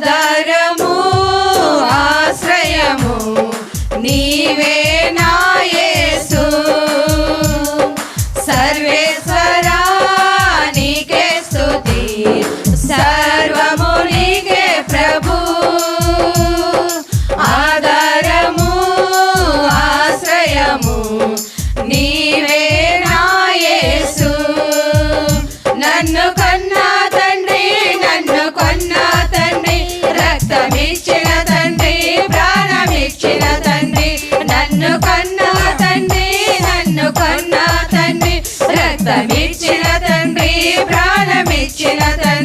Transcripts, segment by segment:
Dadara! Chinatown.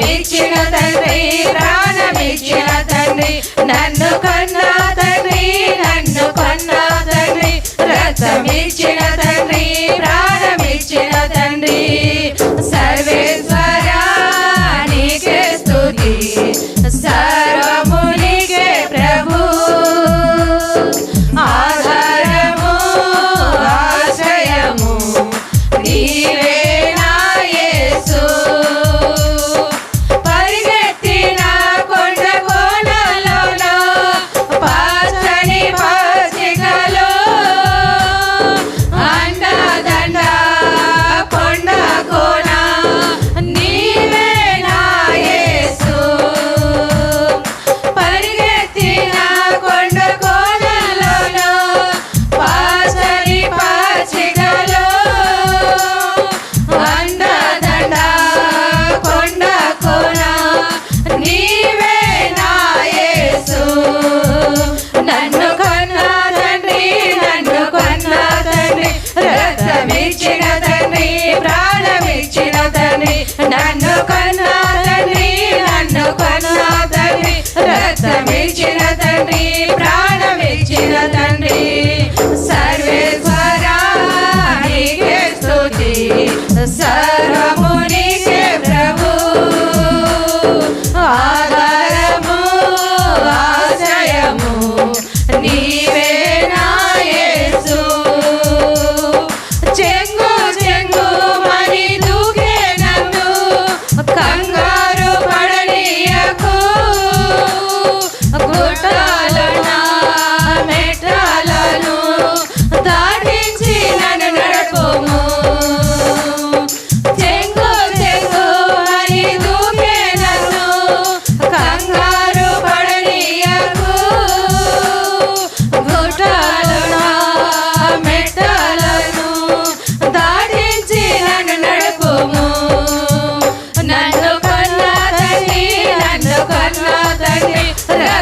Big Tuna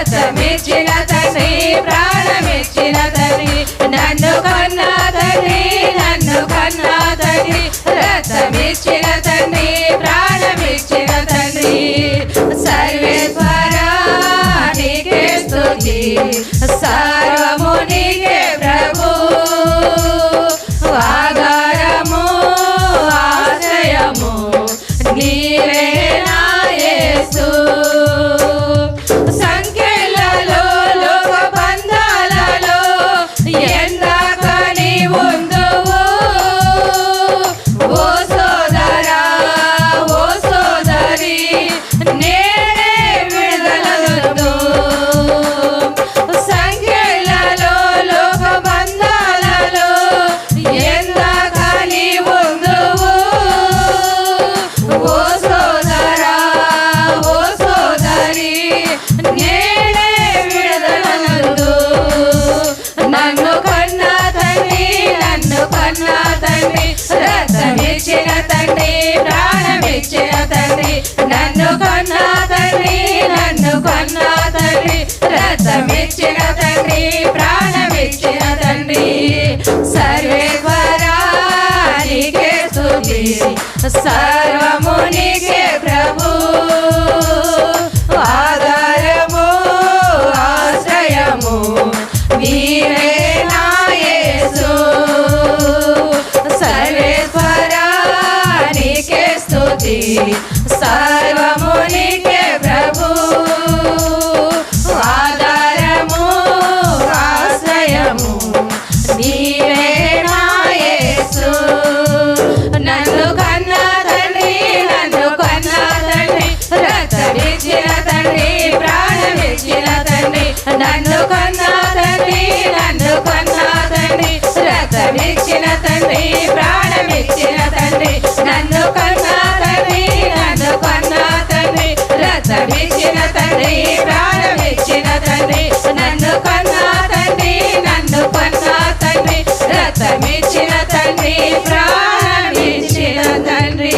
రక్తమిచ్చిన తండ్రి ప్రాణమిచ్చిన తండ్రి నన్ను కన్నా తండ్రి నన్ను కన్నా తండ్రి రక్తమిచ్చిన తండ్రి ప్రాణమిచ్చిన తండ్రి. సర్వేశ్వరా నీకే Hello. తండ్రి తండ్రి నన్ను కొన్నా తండ్రి నన్ను కొన్నా తండ్రి తండ్రి ప్రాణమిచ్చిన తండ్రి. స్తుతి ప్రభు. ఆధారము ఆశ్రయము నీవే నా నన్ను కన్నా తండ్రి నన్ను కన్నా తండ్రి రక్తమిచ్చిన తండ్రి ప్రాణమిచ్చిన తండ్రి నన్ను కన్నా తండ్రి నన్ను తండ్రి రక్తమిచ్చిన తండ్రి ప్రాణమిచ్చిన తండ్రి నన్ను కన్నా నన్ను కన్నా తండ్రి నన్ను కన్నా తండ్రి రక్తమిచ్చిన తండ్రి ప్రాణమిచ్చిన తండ్రి.